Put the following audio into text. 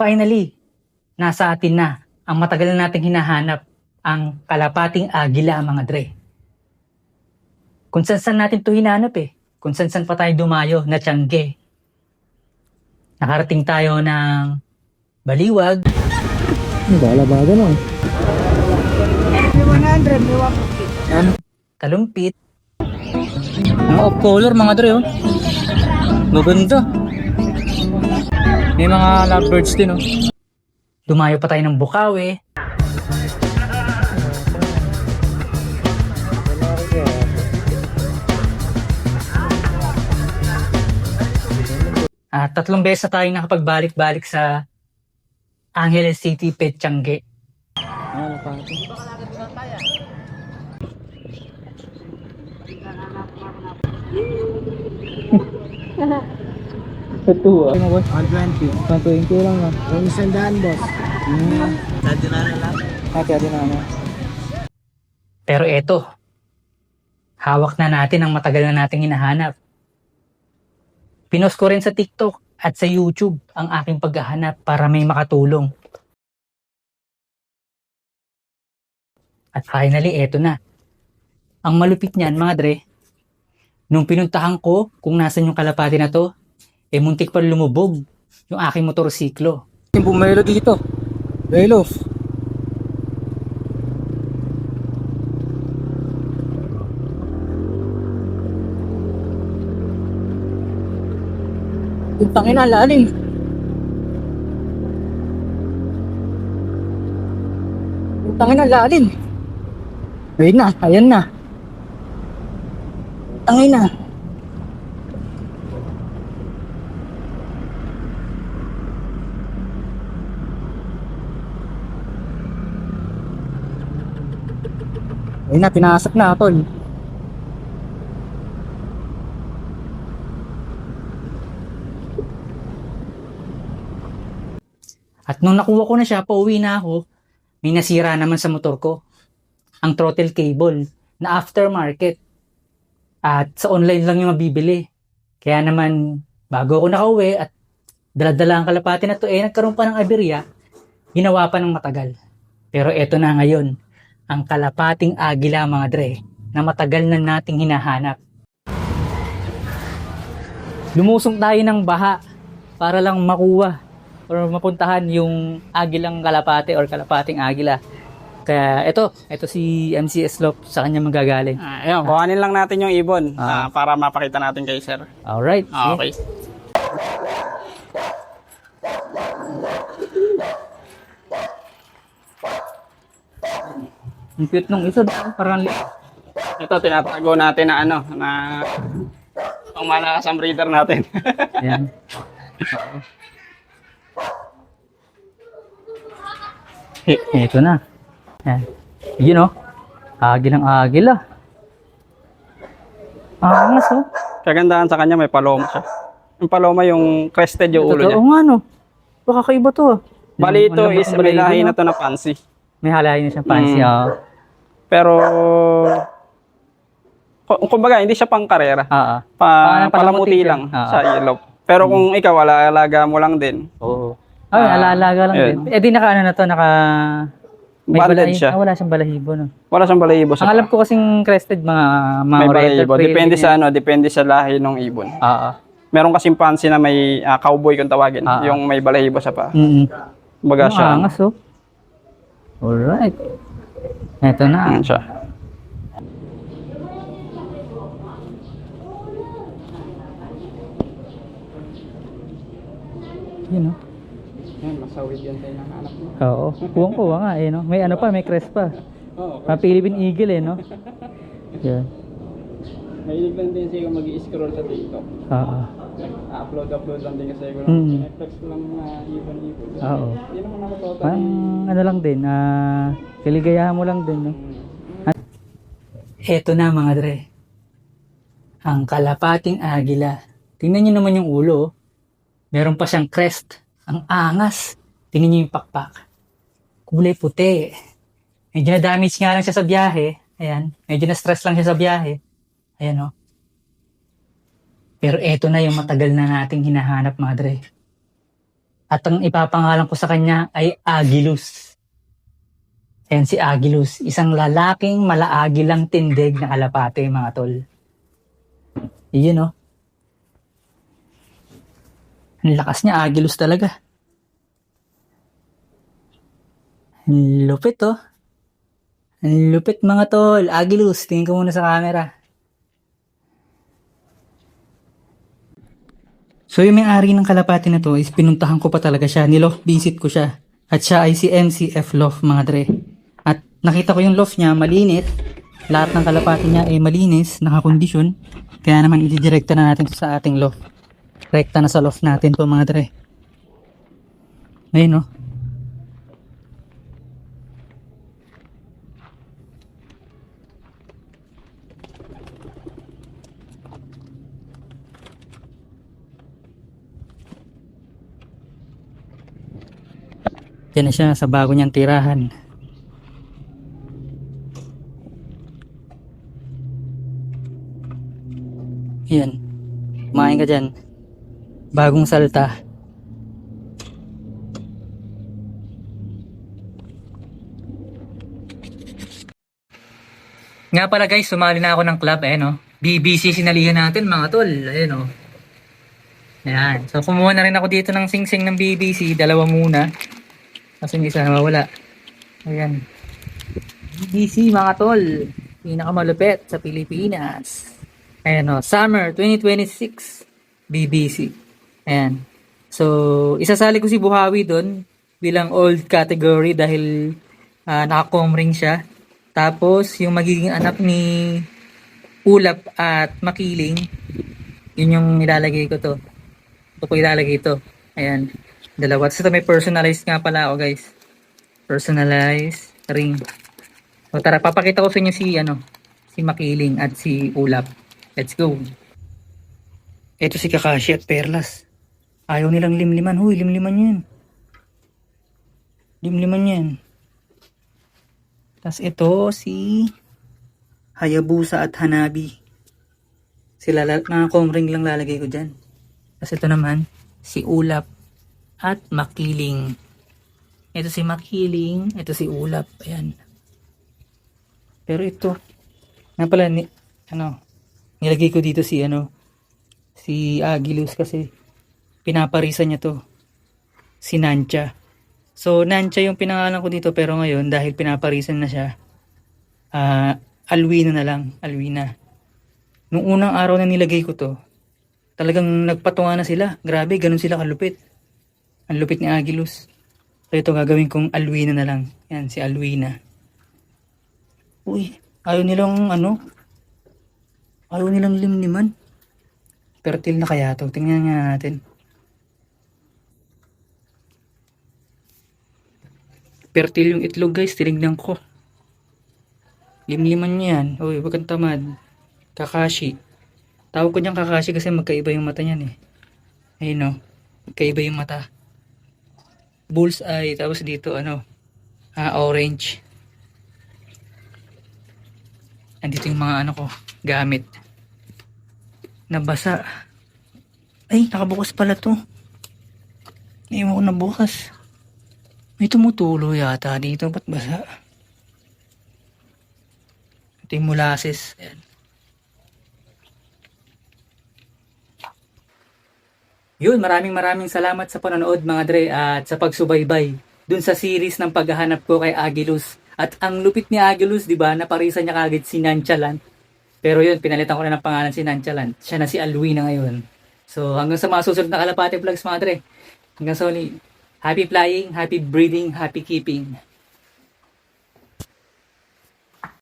finally, nasa atin na ang matagal na nating hinahanap ang kalapating agila mga dre. Kung saan saan natin to hinanap eh. Kung saan saan pa tayo dumayo na tiyangge. Nakarating tayo ng Baliwag, Bala-bala na. Talumpit. Mga off color mga dre oh. Maganda. May mga lovebirds din oh. Dumayo pa tayo ng Bukawi. At tatlong beses na tayo nakapagbalik-balik sa Angeles City, Petchange. Ano pa ito? Ito ah. Ano ba? 120. 120 lang ah. Yung isang daan boss. Hmm. Dati na na lang. Ah, din na na. Pero eto, hawak na natin ang matagal na nating hinahanap. Pinost ko rin sa TikTok at sa YouTube ang aking paghahanap para may makatulong. At finally, eto na. Ang malupit niyan, mga dre, nung pinuntahan ko kung nasan yung kalapati na to, eh muntik pa lumubog yung aking motorsiklo. Yung bumelo dito. Velos. Yung tangin na lalim. Yung tangin na lalim. Ayun na, ayan na. Tangin na. Ayun na, pinasok na tol. At nung nakuha ko na siya, pauwi na ako, may nasira naman sa motor ko. Ang throttle cable na aftermarket. At sa online lang yung mabibili. Kaya naman, bago ako nakauwi at daladala ang kalapati na to, eh nagkaroon pa ng aberya, ginawa pa ng matagal. Pero eto na ngayon, ang kalapating agila mga dre, na matagal na nating hinahanap. Lumusong tayo ng baha para lang makuha or mapuntahan yung agilang kalapate or kalapating agila. Kaya ito, ito si MC Slop sa kanya magagaling. Ah, ayun, kuhanin lang natin yung ibon Ah. ah, para mapakita natin kay sir. Alright. Ah, sige. okay. Ang cute nung isa, parang li- Ito, tinatago natin na ano, na ang malakas ang breeder natin. Ayan. Ito na. Ayan. Yun oh. Agil ang agil ah. Angas oh. Kagandahan sa kanya, may paloma siya. Yung paloma yung crested yung ulo niya. Totoo nga no. Baka kaiba to ah. Bali ito is may lahi na to na fancy. May halayin na siyang fancy Mm. ah. Pero, ku- kumbaga, hindi siya pang karera. Ah, ah. Pa, Parang palamuti palamuti lang siya. Ah. sa ilog. Pero kung ikaw, wala, alaga mo lang din. Oo. Ay, Ah, alaalaga lang yun. din. Eh di naka ano na to, naka... Banded balahi- siya. Ah, wala siyang balahibo no. Wala siyang balahibo sa Ang alam ko kasing crested mga mga may oriental balahibo. prairie, Depende sa ano, depende sa lahi ng ibon. Ah, ah. Meron kasing fancy na may ah, cowboy kung tawagin, Ah, ah. yung may balahibo sa pa. Mm. Baga Ang siya. angas oh. Alright. Eto na. Ano siya. Yun oh. Yan, masawid yan tayo ng anak mo. Oo. Kuwang kuwa nga eh no. May ano pa, may crest pa. Oo. Mga Philippine Eagle eh no. Yan. Mahilig lang din siya mag-i-scroll sa TikTok. Oo. Upload, upload lang din kasi ko Mm. Netflix ko lang na ibon-ibon. Oo. Hindi naman ako totally. Parang ano lang din, ah, kaligayahan mo lang din no. Mm. Eto na mga dre. Ang kalapating agila. Tingnan nyo naman yung ulo. oh. Meron pa siyang crest. Ang angas. Tingnan nyo yung pakpak. Kulay puti. Medyo na-damage nga lang siya sa biyahe. Ayan. Medyo na-stress lang siya sa biyahe. Ayan o. Pero eto na yung matagal na nating hinahanap mga dre. At ang ipapangalan ko sa kanya ay Agilus. Ayan si Agilus, isang lalaking malaagilang tindig na kalapate mga tol. Iyon oh. Ang lakas niya, Agilus talaga. Ang lupit oh. Ang lupit mga tol. Agilus, tingin ko muna sa camera. So yung may-ari ng kalapati na to is pinuntahan ko pa talaga siya. Niloft visit ko siya. At siya ay si MCF Loft mga dre. At nakita ko yung loft niya malinis. Lahat ng kalapati niya ay malinis, nakakondisyon. Kaya naman ididirekta na natin sa ating loft. Rekta na sa loft natin to mga dre. Ayun no. Yan na siya sa bago niyang tirahan. Yan. Kumain ka dyan. Bagong salta. Nga pala guys, sumali na ako ng club. Ayan o. BBC sinalihan natin mga tol. Ayan o. Ayan. So kumuha na rin ako dito ng sing-sing ng BBC. Dalawa muna. Kasi yung isa nawawala. Ayan. BBC mga tol. Pinakamalupit sa Pilipinas. Ayan o. Summer 2026. BBC. Ayan. So, isasali ko si Buhawi doon bilang old category dahil uh, naka-comring siya. Tapos, yung magiging anak ni Ulap at Makiling, yun yung nilalagay ko to. Ito po ilalagay ito. Ayan. Dalawa. Tapos ito may personalized nga pala ako guys. Personalized ring. O tara, papakita ko sa inyo si ano, si Makiling at si Ulap. Let's go. Ito si Kakashi at Perlas. Ayaw nilang limliman. Huy, limliman yan. Limliman yan. Tapos ito si Hayabusa at Hanabi. Sila la- mga comring lang lalagay ko dyan. Tapos ito naman si Ulap at Makiling. Ito si Makiling, ito si Ulap. Ayan. Pero ito, nga pala, ni, ano, nilagay ko dito si, ano, si Agilus kasi pinaparisan niya to. Si Nancha. So, Nancha yung pinangalan ko dito pero ngayon dahil pinaparisan na siya, ah, Alwina na lang. Alwina. Nung unang araw na nilagay ko to, talagang nagpatunga na sila. Grabe, ganun sila kalupit. Ang lupit ni Agilus. So ito gagawin kong Alwina na lang. Yan, si Alwina. Uy, ayaw nilang ano? Ayaw nilang limliman. Fertile na kaya to. Tingnan nga natin. Fertile yung itlog guys. Tinignan ko. Limliman niya yan. Uy, wag kang tamad. Kakashi. Tawag ko niyang Kakashi kasi magkaiba yung mata niyan eh. Ayun no. Magkaiba yung mata. Bullseye. Tapos dito ano. Ah, orange. Andito yung mga ano ko. Gamit. Nabasa. Ay, nakabukas pala to. Naiwan ko na bukas. May tumutulo yata dito. Ba't basa? Ito yung molasses. Ayan. Yun, maraming maraming salamat sa panonood mga dre at sa pagsubaybay dun sa series ng paghahanap ko kay Agilus. At ang lupit ni Agilus, di ba, naparisan niya kagad si Nanchalan. Pero yun, pinalitan ko na ng pangalan si Nanchalan. Siya na si Alwina ngayon. So hanggang sa mga susunod na Kalapate Vlogs mga dre. Hanggang sa uli, happy flying, happy breeding, happy keeping.